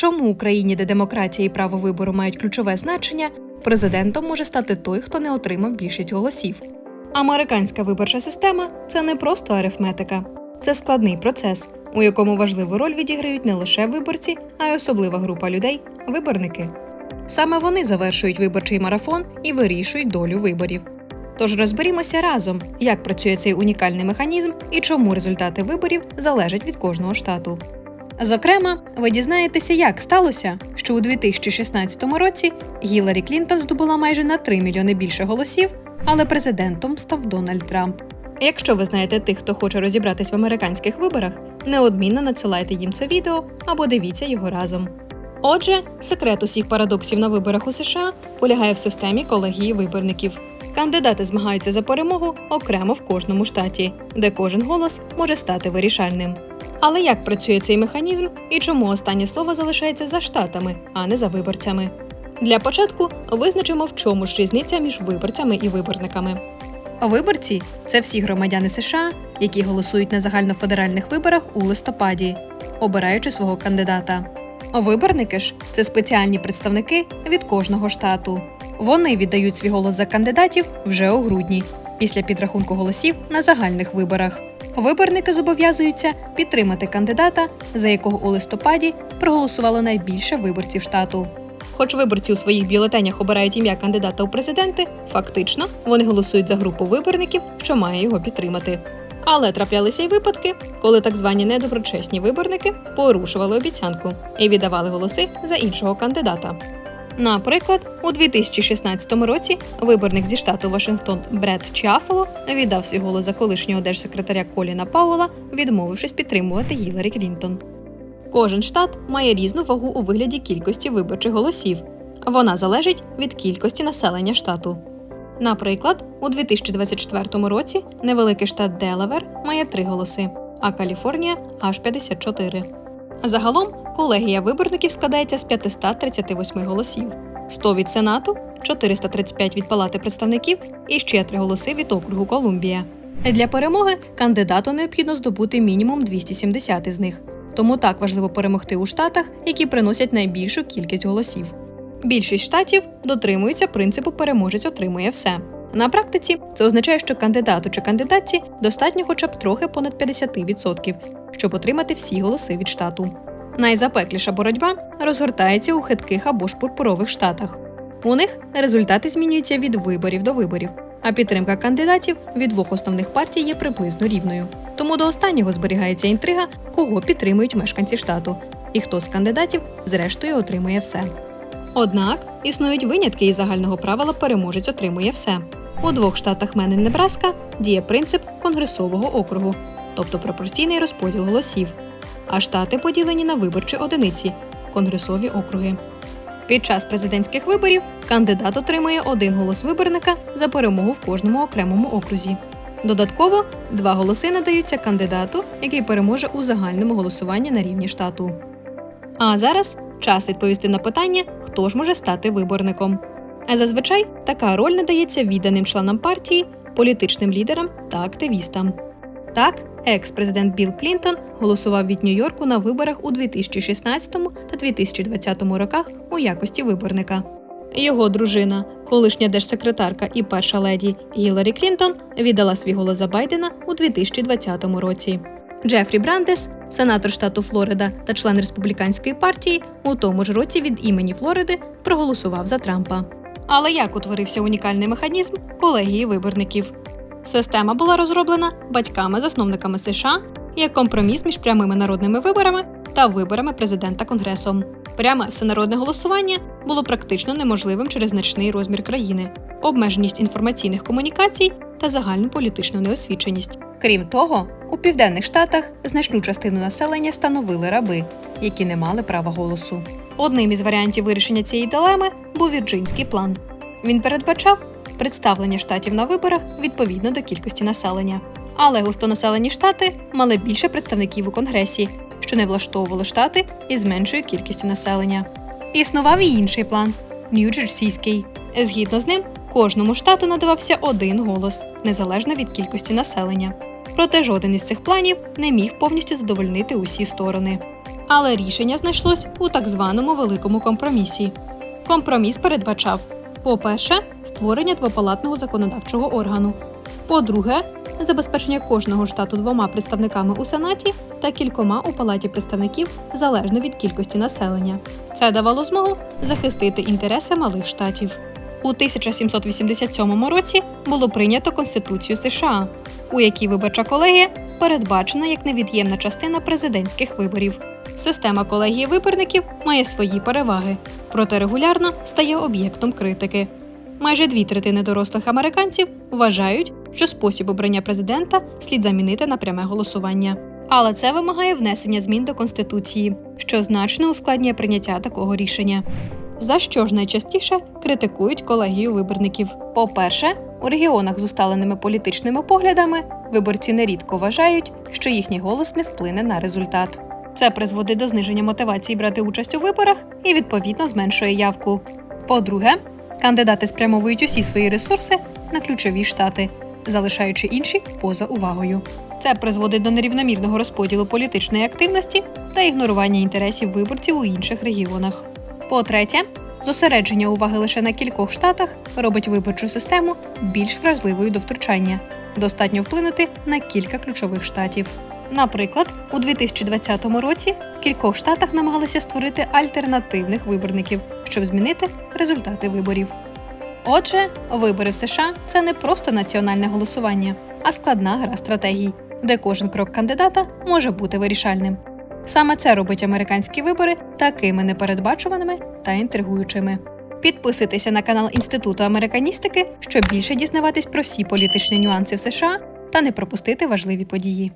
Чому в Україні, де демократія і право вибору мають ключове значення, президентом може стати той, хто не отримав більшість голосів? Американська виборча система це не просто арифметика, це складний процес, у якому важливу роль відіграють не лише виборці, а й особлива група людей виборники. Саме вони завершують виборчий марафон і вирішують долю виборів. Тож розберімося разом, як працює цей унікальний механізм і чому результати виборів залежать від кожного штату. Зокрема, ви дізнаєтеся, як сталося, що у 2016 році Гіларі Клінтон здобула майже на 3 мільйони більше голосів, але президентом став Дональд Трамп. Якщо ви знаєте тих, хто хоче розібратись в американських виборах, неодмінно надсилайте їм це відео або дивіться його разом. Отже, секрет усіх парадоксів на виборах у США полягає в системі колегії виборників. Кандидати змагаються за перемогу окремо в кожному штаті, де кожен голос може стати вирішальним. Але як працює цей механізм і чому останнє слово залишається за штатами, а не за виборцями? Для початку визначимо, в чому ж різниця між виборцями і виборниками. Виборці це всі громадяни США, які голосують на загальнофедеральних виборах у листопаді, обираючи свого кандидата. Виборники ж це спеціальні представники від кожного штату. Вони віддають свій голос за кандидатів вже у грудні, після підрахунку голосів на загальних виборах. Виборники зобов'язуються підтримати кандидата, за якого у листопаді проголосувало найбільше виборців штату. Хоч виборці у своїх бюлетенях обирають ім'я кандидата у президенти, фактично вони голосують за групу виборників, що має його підтримати. Але траплялися й випадки, коли так звані недоброчесні виборники порушували обіцянку і віддавали голоси за іншого кандидата. Наприклад, у 2016 році виборник зі штату Вашингтон Бред Чаффало віддав свій голос за колишнього держсекретаря Коліна Пауела, відмовившись підтримувати Гіларі Клінтон. Кожен штат має різну вагу у вигляді кількості виборчих голосів. Вона залежить від кількості населення штату. Наприклад, у 2024 році невеликий штат Делавер має 3 голоси, а Каліфорнія аж 54. Загалом колегія виборників складається з 538 голосів: 100 від Сенату, 435 від Палати представників і ще 3 голоси від округу Колумбія. Для перемоги кандидату необхідно здобути мінімум 270 із них. Тому так важливо перемогти у штатах, які приносять найбільшу кількість голосів. Більшість штатів дотримуються принципу переможець отримує все. На практиці це означає, що кандидату чи кандидатці достатньо хоча б трохи понад 50%, щоб отримати всі голоси від штату. Найзапекліша боротьба розгортається у хитких або ж пурпурових штатах. У них результати змінюються від виборів до виборів, а підтримка кандидатів від двох основних партій є приблизно рівною. Тому до останнього зберігається інтрига, кого підтримують мешканці штату, і хто з кандидатів зрештою отримує все. Однак існують винятки із загального правила переможець отримує все. У двох штатах Мен Небраска діє принцип конгресового округу, тобто пропорційний розподіл голосів, а штати поділені на виборчі одиниці конгресові округи. Під час президентських виборів кандидат отримує один голос виборника за перемогу в кожному окремому окрузі. Додатково два голоси надаються кандидату, який переможе у загальному голосуванні на рівні штату. А зараз час відповісти на питання, хто ж може стати виборником. А зазвичай така роль надається відданим членам партії, політичним лідерам та активістам. Так, екс-президент Білл Клінтон голосував від Нью-Йорку на виборах у 2016 та 2020 роках у якості виборника. Його дружина, колишня держсекретарка і перша леді Гіларі Клінтон, віддала свій голос за Байдена у 2020 році. Джефрі Брандес, сенатор штату Флорида та член республіканської партії, у тому ж році від імені Флориди проголосував за Трампа. Але як утворився унікальний механізм колегії виборників? Система була розроблена батьками-засновниками США як компроміс між прямими народними виборами та виборами президента Конгресом. Пряме всенародне голосування було практично неможливим через значний розмір країни, обмеженість інформаційних комунікацій та загальну політичну неосвіченість. Крім того, у південних штатах значну частину населення становили раби, які не мали права голосу. Одним із варіантів вирішення цієї дилеми був вірджинський план. Він передбачав представлення штатів на виборах відповідно до кількості населення. Але густонаселені штати мали більше представників у конгресі, що не влаштовувало штати із меншою кількістю населення. Існував і інший план Нью-Джерсійський. Згідно з ним, кожному штату надавався один голос, незалежно від кількості населення. Проте жоден із цих планів не міг повністю задовольнити усі сторони. Але рішення знайшлось у так званому великому компромісі. Компроміс передбачав: по-перше, створення двопалатного законодавчого органу. По-друге, забезпечення кожного штату двома представниками у Сенаті та кількома у Палаті представників залежно від кількості населення. Це давало змогу захистити інтереси малих штатів. У 1787 році було прийнято Конституцію США, у якій виборча колегія передбачена як невід'ємна частина президентських виборів. Система колегії виборників має свої переваги, проте регулярно стає об'єктом критики. Майже дві третини дорослих американців вважають, що спосіб обрання президента слід замінити на пряме голосування. Але це вимагає внесення змін до конституції, що значно ускладнює прийняття такого рішення. За що ж найчастіше критикують колегію виборників? По-перше, у регіонах з усталеними політичними поглядами виборці нерідко вважають, що їхній голос не вплине на результат. Це призводить до зниження мотивації брати участь у виборах і відповідно зменшує явку. По-друге, кандидати спрямовують усі свої ресурси на ключові штати, залишаючи інші поза увагою. Це призводить до нерівномірного розподілу політичної активності та ігнорування інтересів виборців у інших регіонах. По-третє, зосередження уваги лише на кількох штатах робить виборчу систему більш вразливою до втручання. Достатньо вплинути на кілька ключових штатів. Наприклад, у 2020 році в кількох штатах намагалися створити альтернативних виборників, щоб змінити результати виборів. Отже, вибори в США це не просто національне голосування, а складна гра стратегій, де кожен крок кандидата може бути вирішальним. Саме це робить американські вибори такими непередбачуваними та інтригуючими. Підписуйтеся на канал Інституту американістики, щоб більше дізнаватись про всі політичні нюанси в США та не пропустити важливі події.